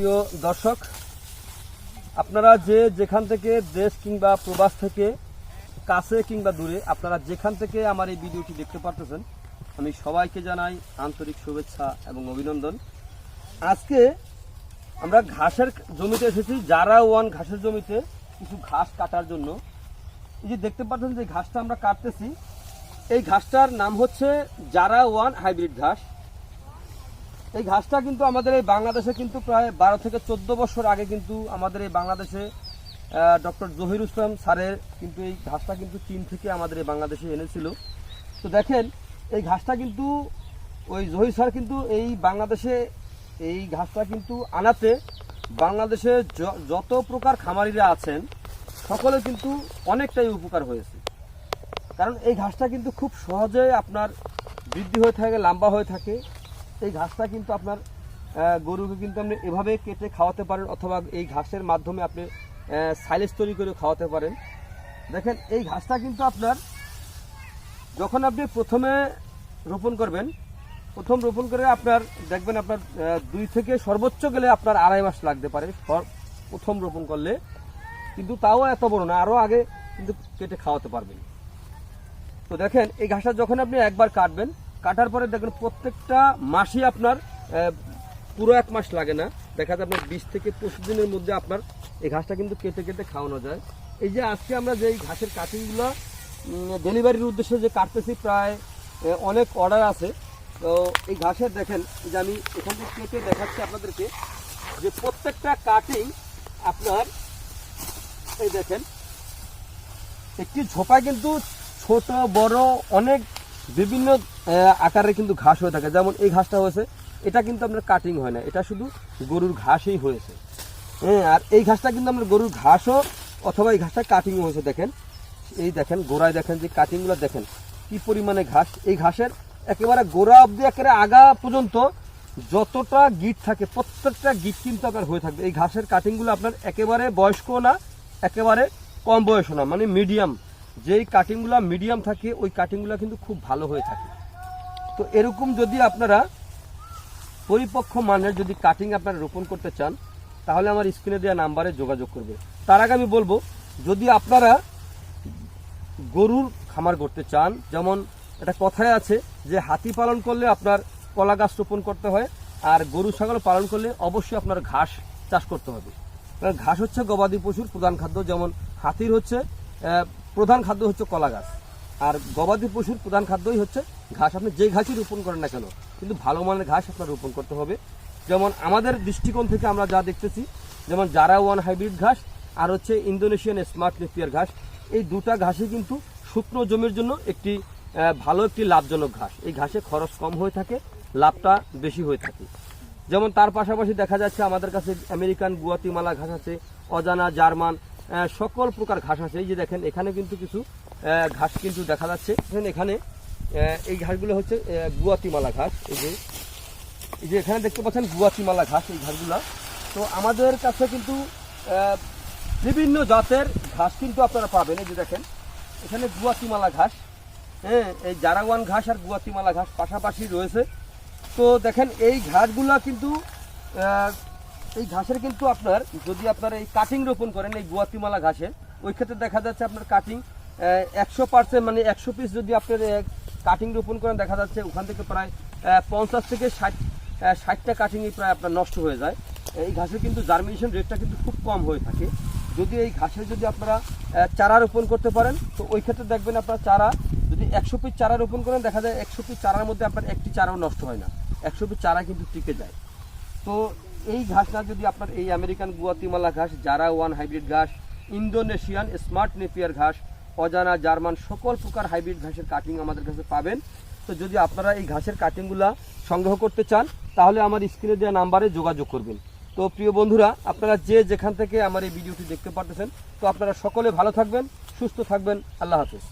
প্রিয় দর্শক, আপনারা যে যেখান থেকে দেশ কিংবা প্রবাস থেকে কাছে কিংবা দূরে, আপনারা যেখান থেকে আমার এই ভিডিওটি দেখতে পারতেছেন, আমি সবাইকে জানাই আন্তরিক শুভেচ্ছা এবং অভিনন্দন। আজকে আমরা ঘাসের জমিতে এসেছি, যারা ওয়ান ঘাসের জমিতে কিছু ঘাস কাটার জন্য। এই যে দেখতে পাচ্ছেন যে ঘাসটা আমরা কাটতেছি, এই ঘাসটার নাম হচ্ছে জারা ওয়ান হাইব্রিড ঘাস। এই ঘাসটা কিন্তু আমাদের এই বাংলাদেশে কিন্তু প্রায় বারো থেকে চোদ্দ বছর আগে কিন্তু আমাদের এই বাংলাদেশে ডক্টর জহির ইসলাম স্যারের কিন্তু এই ঘাসটা কিন্তু চীন থেকে আমাদের এই বাংলাদেশে এনেছিল। তো দেখেন, এই ঘাসটা কিন্তু ওই জহির স্যার কিন্তু এই বাংলাদেশে এই ঘাসটা কিন্তু আনাতে বাংলাদেশে যত প্রকার খামারিরা আছেন, সকলে কিন্তু অনেকটাই উপকার হয়েছে। কারণ এই ঘাসটা কিন্তু খুব সহজে আপনার বৃদ্ধি হয়ে থাকে, লম্বা হয়ে থাকে। এই ঘাসটা কিন্তু আপনার গরুকে কিন্তু আপনি এভাবে কেটে খাওয়াতে পারেন অথবা এই ঘাসের মাধ্যমে আপনি সাইলেজ তৈরি করে খাওয়াতে পারেন। দেখেন, এই ঘাসটা কিন্তু আপনার, যখন আপনি প্রথমে রোপণ করবেন, প্রথম রোপণ করে আপনার, দেখবেন আপনার দুই থেকে সর্বোচ্চ গেলে আপনার আড়াই মাস লাগতে পারে প্রথম রোপণ করলে। কিন্তু তাও এত বড় না আরও আগে কিন্তু কেটে খাওয়াতে পারবেন। তো দেখেন, এই ঘাসটা যখন আপনি একবার কাটবেন কাটার পরে দেখবেন প্রত্যেকটা মাসই আপনার পুরো এক মাস লাগে না। দেখা যায় আপনার বিশ থেকে পঁচিশ দিনের মধ্যে আপনার এই ঘাসটা কিন্তু কেটে কেটে খাওয়ানো যায়। এই যে আজকে আমরা যে ঘাসের কাটিংগুলো ডেলিভারির উদ্দেশ্যে যে কাটতেছি প্রায় অনেক অর্ডার আছে। তো এই ঘাসের দেখেন যে আমি এখান থেকে কেটে দেখাচ্ছি আপনাদেরকে যে প্রত্যেকটা কাটিং আপনার, এই দেখেন, একটি ঝোপায় কিন্তু ছোট, বড়, অনেক বিভিন্ন আকারে কিন্তু ঘাস হয়ে থাকে। যেমন এই ঘাসটা হয়েছে, এটা কিন্তু আপনার কাটিং হয় না। এটা শুধু গরুর ঘাসই হয়েছে। হ্যাঁ আর এই ঘাসটা কিন্তু আপনার গরুর ঘাসও, অথবা এই ঘাসটা কাটিং হয়েছে, দেখেন। এই দেখেন, গোড়ায় দেখেন, যে কাটিংগুলো দেখেন, কি পরিমাণে ঘাস। এই ঘাসের একেবারে গোড়া অবধি, একেবারে আগা পর্যন্ত যতটা গিট থাকে, প্রত্যেকটা গিট কিন্তু আপনার হয়ে থাকবে। এই ঘাসের কাটিংগুলো আপনার একেবারে বয়স্ক না, একেবারে কম বয়স না মানে মিডিয়াম যেই কাটিংগুলো মিডিয়াম থাকে, ওই কাটিংগুলো কিন্তু খুব ভালো হয়ে থাকে। তো এরকম যদি আপনারা পরিপক্ষ মানের যদি কাটিং আপনারা রোপণ করতে চান, তাহলে আমার স্ক্রিনে দেওয়া নাম্বারে যোগাযোগ করবে। তার আগে আমি বলব, যদি আপনারা গরুর খামার করতে চান, যেমন একটা কথায় আছে যে হাতি পালন করলে আপনার কলা গাছ রোপণ করতে হয়, আর গরু, ছাগল পালন করলে অবশ্যই আপনার ঘাস চাষ করতে হবে। ঘাস হচ্ছে গবাদি পশুর প্রধান খাদ্য, যেমন হাতির হচ্ছে প্রধান খাদ্য হচ্ছে কলা গাছ। আর গবাদি পশুর প্রধান খাদ্যই হচ্ছে ঘাস। আপনি যে ঘাসই রোপণ করেন না কেন, কিন্তু ভালো মানের ঘাস আপনার রোপণ করতে হবে। যেমন আমাদের দৃষ্টিকোণ থেকে আমরা যা দেখতেছি, যেমন জারা ওয়ান হাইব্রিড ঘাস আর হচ্ছে ইন্দোনেশিয়ান স্মার্ট নেপিয়ার ঘাস, এই দুটা ঘাসই কিন্তু শুকনো জমির জন্য একটি ভালো একটি লাভজনক ঘাস। এই ঘাসে খরচ কম হয়ে থাকে, লাভটা বেশি হয়ে থাকে। যেমন তার পাশাপাশি দেখা যাচ্ছে আমাদের কাছে আমেরিকান গুয়াতিমালা ঘাস আছে, অজানা জার্মান সকল প্রকার ঘাস আছে। এই যে দেখেন, এখানে কিন্তু কিছু ঘাস কিন্তু দেখা যাচ্ছে। এখানে এই ঘাসগুলো হচ্ছে গুয়াতিমালা ঘাস। এই যে এই যে এখানে দেখতে পাচ্ছেন গুয়াতিমালা ঘাস, এই ঘাসগুলা। তো আমাদের কাছে কিন্তু বিভিন্ন জাতের ঘাস কিন্তু আপনারা পাবেন। এই যে দেখেন, এখানে গুয়াতিমালা ঘাস। হ্যাঁ এই জারাওয়ান ঘাস আর গুয়াতিমালা ঘাস পাশাপাশি রয়েছে। তো দেখেন, এই ঘাসগুলা কিন্তু এই ঘাসের কিন্তু আপনার, যদি আপনার এই কাটিং রোপণ করেন, এই গুয়াতিমালা ঘাসের ওই ক্ষেত্রে দেখা যাচ্ছে আপনার কাটিং একশো পার্সেন্ট মানে একশো পিস যদি আপনার কাটিং রোপণ করেন, দেখা যাচ্ছে ওখান থেকে প্রায় পঞ্চাশ থেকে ষাট ষাটটা কাটিংই প্রায় আপনার নষ্ট হয়ে যায়। এই ঘাসের কিন্তু জার্মিনেশন রেটটা কিন্তু খুব কম হয়ে থাকে। যদি এই ঘাসের যদি আপনারা চারা রোপণ করতে পারেন, তো ওই ক্ষেত্রে দেখবেন আপনার চারা, যদি একশো পিস চারা রোপণ করেন, দেখা যায় একশো পিস চারার মধ্যে আপনার একটি চারাও নষ্ট হয় না। একশো পিস চারা কিন্তু টিকে যায়। তো এই ঘাসটা যদি আপনার এই আমেরিকান গুয়াতিমালা ঘাস, জারা ওয়ান হাইব্রিড ঘাস, ইন্দোনেশিয়ান স্মার্ট নেপিয়ার ঘাস, অজানা জার্মান সকল প্রকার হাইব্রিড ঘাসের কাটিং আমাদের কাছে পাবেন। তো যদি আপনারা এই ঘাসের কাটিংগুলা সংগ্রহ করতে চান, তাহলে আমার স্ক্রিনে দেওয়া নাম্বারে যোগাযোগ করবেন। তো প্রিয় বন্ধুরা, আপনারা যে যেখান থেকে আমার এই ভিডিওটি দেখতে পারতেছেন, তো আপনারা সকলে ভালো থাকবেন, সুস্থ থাকবেন। আল্লাহ হাফিজ।